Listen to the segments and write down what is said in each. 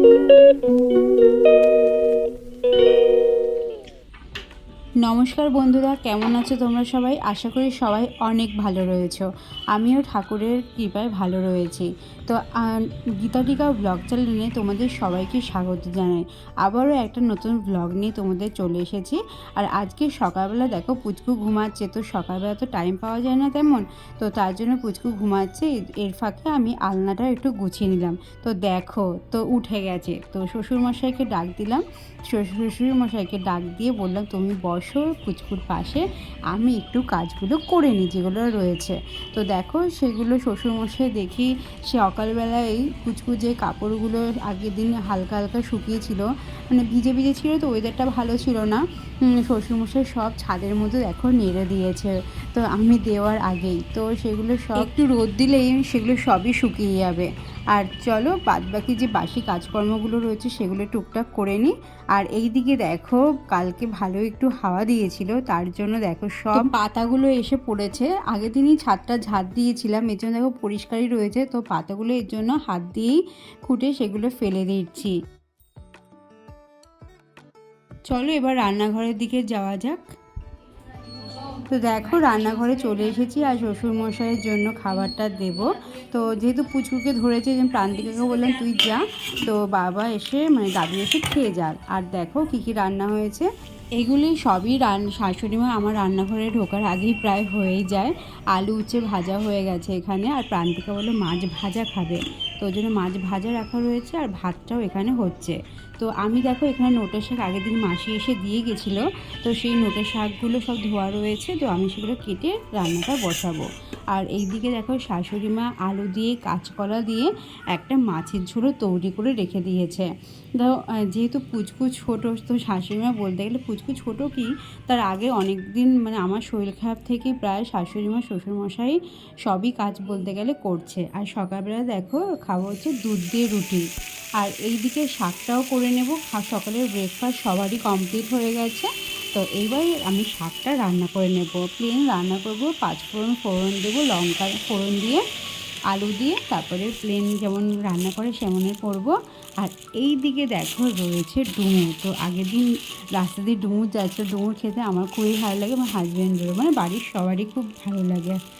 Música নমস্কার বন্ধুরা, কেমন আছো তোমরা সবাই? আশা করি সবাই অনেক ভালো রয়েছো। আমিও ঠাকুরের কৃপায় ভালো রয়েছি। তো গীতাটিকা ব্লগ চ্যানেলে তোমাদের সবাইকে স্বাগত জানাই। আবারও একটা নতুন ব্লগ নিয়ে তোমাদের চলে এসেছি। আর আজকে সকালবেলা দেখো, পুচকু ঘুমাচ্ছে। তো সকালবেলা তো টাইম পাওয়া যায় না তেমন। তো তার জন্য পুচকু ঘুমাচ্ছে। এর- ফাঁকে আমি আলনাটা একটু গুছিয়ে নিলাম। তো দেখো, তো উঠে গেছে। তো শ্বশুরমশাইকে ডাক দিলাম। শ্বশুর মশাইকে ডাক দিয়ে বললাম, তুমি বসো পুচকুর পাশে আমি একটু কাজগুলো করে নিই, যেগুলো রয়েছে। তো দেখো, সেগুলো শ্বশুরমশাই দেখি সে সকালবেলায় পুচকু যে কাপড়গুলো আগের দিন হালকা হালকা শুকিয়েছিল মানে ভিজে ভিজে ছিল তো ওয়েদারটা ভালো ছিল না। শ্বশুরমশাই সব ছাদের মধ্যে দেখো নেড়ে দিয়েছে। তো আমি দেওয়ার আগেই। তো সেগুলো সব একটু রোদ দিলেই সেগুলো সবই শুকিয়ে যাবে। আর চলো বাদ বাকি যে বাসি কাজকর্মগুলো রয়েছে সেগুলো টুকটাক করে নিই আর এই দিকে দেখো কালকে ভালো একটু হাওয়া দিয়েছিল তার জন্য দেখো সব পাতাগুলো এসে পড়েছে। আগে দিনই ছাদটা ঝাড় দিয়েছিলাম এর জন্য দেখো পরিষ্কারই রয়েছে। তো পাতাগুলো এর জন্য হাত দিয়েই খুঁটে সেগুলো ফেলে দিচ্ছি। চলো এবার রান্নাঘরের দিকে যাওয়া যাক। তো দেখো, রান্নাঘরে চলে এসেছি আর শ্বশুরমশাইয়ের জন্য খাবারটা দেব। তো যেহেতু পুচকুকে ধরেছে, যে প্রান্তিকাকে বললাম, তুই যা। তো বাবা এসে মানে দাদু এসে খেয়ে যাক। আর দেখো, কী কী রান্না হয়েছে। এগুলি সবই রান, শাশুড়ি মা আমার রান্নাঘরে ঢোকার আগেই প্রায় হয়েই যায়। আলু উচ্ছে ভাজা হয়ে গেছে এখানে, আর প্রান্তিকা বলে মাছ ভাজা খাবে। তো ওই জন্য মাছ ভাজা রাখা রয়েছে, আর ভাতটাও এখানে হচ্ছে। তো আমি দেখো এখানে নোটের শাক আগের দিন মাসি এসে দিয়ে গেছিল। তো সেই নোটের শাকগুলো সব ধোয়া রয়েছে তো আমি সেগুলো কেটে রান্নাটা বসাবো। আর এইদিকে দেখো শাশুড়ি মা আলু দিয়ে কাঁচকলা দিয়ে একটা মাছের ঝোলও তৈরি করে রেখে দিয়েছে। আহ, যেহেতু পুচকু ছোটো তো শাশুড়ি মা বলতে গেলে পুচকু ছোটো কি তার আগে অনেক দিন মানে আমার শরীর খারাপ থেকে প্রায় শাশুড়ি মা শ্বশুরমশাই সবই কাজ বলতে গেলে করছে। আর সকালবেলা দেখো খাব হচ্ছে দুধ দিয়ে রুটি। আর এইদিকে শাকটাও করে নেব। খা- সকালের ব্রেকফাস্ট সবারই কমপ্লিট হয়ে গেছে। তো এইবার আমি শাকটা রান্না করে নেব। প্লেন রান্না করব। পাঁচ ফোড়ন দেবো, লঙ্কা ফোড়ন দিয়ে, আলু দিয়ে, তারপরে প্লেন যেমন রান্না করে সেমনের করব। আর এই দিকে দেখো রয়েছে ডুমুর। তো আগের দিন রাস্তা দিয়ে ডুমুর যাচ্ছে, ডুমুর খেতে আমার খুবই ভালো লাগে। আমার হাজব্যান্ডেরও মানে বাড়ির সবারই খুব ভালো লাগে।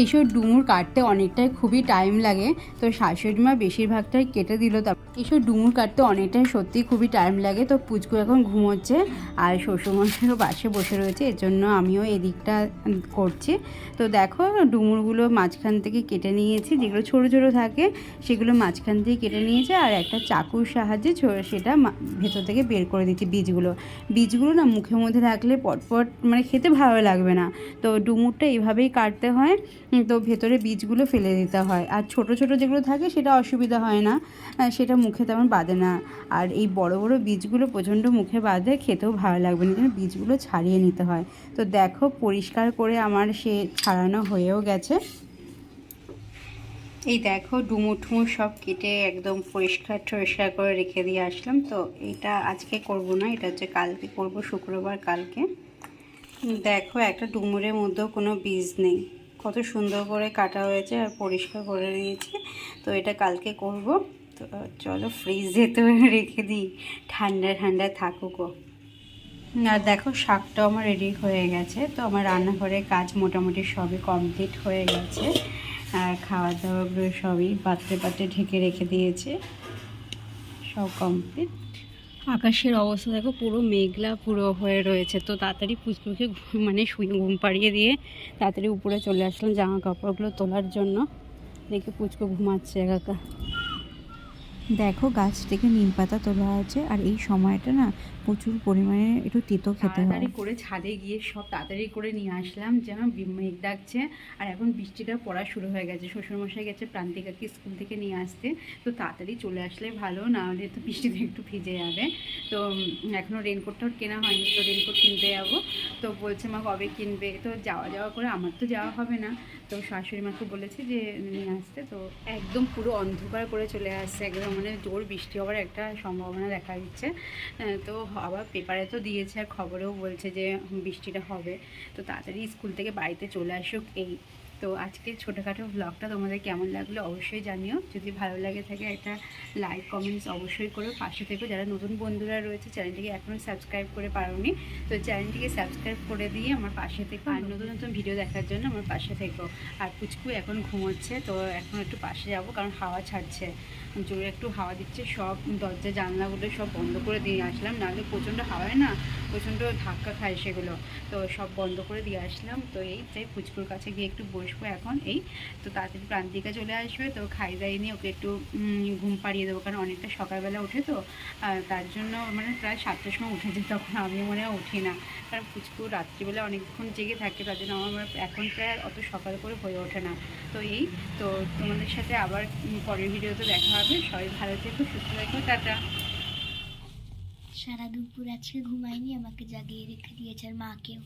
এইসব ডুমুর কাটতে অনেকটাই খুবই টাইম লাগে। তো শাশুড়ি মা বেশিরভাগটাই কেটে দিল তা এইসব ডুমুর কাটতে অনেকটাই সত্যি খুবই টাইম লাগে। তো পুচকু এখন ঘুমোচ্ছে আর শ্বশুরমশাইও পাশে বসে রয়েছে, এর জন্য আমিও এদিকটা করছি। তো দেখো ডুমুরগুলো মাঝখান থেকে কেটে নিয়েছি, যেগুলো ছোটো ছোটো থাকে সেগুলো মাঝখান থেকে কেটে নিয়েছে আর একটা চাকুর সাহায্যে সেটা ভেতর থেকে বের করে দিচ্ছি বীজগুলো। বীজগুলো না মুখের মধ্যে রাখলে পটপট মানে খেতে ভালো লাগবে না। তো ডুমুরটা এইভাবেই কাটতে হয়। তো ভেতরে বীজগুলো ফেলে দিতে হয়। আর ছোট ছোট যেগুলো থাকে সেটা অসুবিধা হয় না। সেটা মুখে তেমন বাঁধে না। আর এই বড় বড় বীজগুলো প্রচণ্ড মুখে বাঁধে, খেতেও ভালো লাগবে না। বীজগুলো ছাড়িয়ে নিতে হয়। তো দেখো, পরিষ্কার করে আমার সে ছাড়ানো হয়েও গেছে। এই দেখো, ডুমুর ঠুমুর সব কেটে একদম পরিষ্কার টরিষ্কার করে রেখে দিয়ে আসলাম। তো এটা আজকে করব না, এটা হচ্ছে কালকে করব, শুক্রবার কালকে। দেখো, একটা ডুমুরের মধ্যেও কোনো বীজ নেই। কত সুন্দর করে কাটা হয়েছে আর পরিষ্কার করে নিয়েছি। তো এটা কালকে করব। তো চলো ফ্রিজে তো রেখে দিই। ঠান্ডা ঠান্ডা থাকুকও আর দেখো শাকটাও আমার রেডি হয়ে গেছে। তো আমার রান্নাঘরে কাজ মোটামুটি সবই কমপ্লিট হয়ে গেছে। আর খাওয়া দাওয়াগুলো সবই পাত্রে পাত্রে ঢেকে রেখে দিয়েছে। সব কমপ্লিট আকাশের অবস্থা দেখো, পুরো মেঘলা, পুরো হয়ে রয়েছে। তো তাড়াতাড়ি পুচকুকে মানে শুয়ে ঘুম পাড়িয়ে দিয়ে তাড়াতাড়ি উপরে চলে আসলাম জামা কাপড়গুলো তোলার জন্য। দেখে পুচকু ঘুমাচ্ছে একা দেখো, গাছ থেকে নিম পাতা তোলা আছে আর এই সময়টা না প্রচুর পরিমাণে একটু তেতো খেতে হয়। করে ছাদে গিয়ে সব তাড়াতাড়ি করে নিয়ে আসলাম, যেন মেঘ ডাকছে। আর এখন বৃষ্টিটা পড়া শুরু হয়ে গেছে। শ্বশুরমশাই গেছে প্রান্তিকাকে স্কুল থেকে নিয়ে আসতে। তো তাড়াতাড়ি চলে আসলে ভালো, না হলে তো বৃষ্টিতে একটু ভিজে যাবে। তো এখনও রেনকোটটাও কেনা হয়নি, তো রেনকোট কিনতে যাব। তো বলছে, মা, কবে কিনবে? তো যাওয়া যাওয়া করে আমার তো যাওয়া হবে না। তো শাশুড়ি মাকে বলেছে যে, নিয়ে আসতে। তো একদম পুরো অন্ধকার করে চলে আসছে। একদম মানে জোর বৃষ্টি হওয়ার একটা সম্ভাবনা দেখা দিচ্ছে। তো আবার পেপারে তো দিয়েছে আর খবরেও বলছে যে বৃষ্টিটা হবে। তো তাড়াতাড়ি স্কুল থেকে বাড়িতে চলে আসুক এই তো আজকে ছোটোখাটো ব্লগটা তোমাদের কেমন লাগল অবশ্যই জানিও। যদি ভালো লাগে থাকে একটা লাইক কমেন্টস অবশ্যই করো। পাশে থেকো যারা নতুন বন্ধুরা রয়েছে চ্যানেলটিকে এখনও সাবস্ক্রাইব করে পারোনি, তো চ্যানেলটিকে সাবস্ক্রাইব করে দিয়ে আমার পাশে থেকো। আর নতুন নতুন ভিডিও দেখার জন্য আমার পাশে থেকো। আর পুচকু এখন ঘুমোচ্ছে, তো এখন একটু পাশে যাব, কারণ হাওয়া ছাড়ছে। জোরে একটু হাওয়া দিচ্ছে, সব দরজা, জানলাগুলো সব বন্ধ করে দিয়ে আসলাম। নাহলে প্রচণ্ড হাওয়ায় না প্রচণ্ড ধাক্কা খায় সেগুলো। তো সব বন্ধ করে দিয়ে আসলাম। তো এই তাই পুচকুর কাছে গিয়ে একটু বসবো এখন এই। তো তাড়াতাড়ি প্রান্তিকা চলে আসবে। তো খাই দাই নিয়ে ওকে একটু ঘুম পাড়িয়ে দেবো। কারণ অনেকটা সকালবেলা উঠে তো। তার জন্য মানে প্রায় সাতটার সময় উঠে উঠেছে তখন আমি মনে হয় উঠি না। কারণ পুচকু রাত্রিবেলা অনেকক্ষণ জেগে থাকে। তার জন্য আমার এখন প্রায় অত সকাল করে হয়ে ওঠে না। তো এই, তো তোমাদের সাথে আবার পরের ভিডিওতে দেখা হবে। সবাই ভালো থেকো, সুস্থ থেকো, টাটা। সারা দুপুর আজকে ঘুমায়নি আমাকে জাগিয়ে রেখে দিয়েছে আর মাকেও।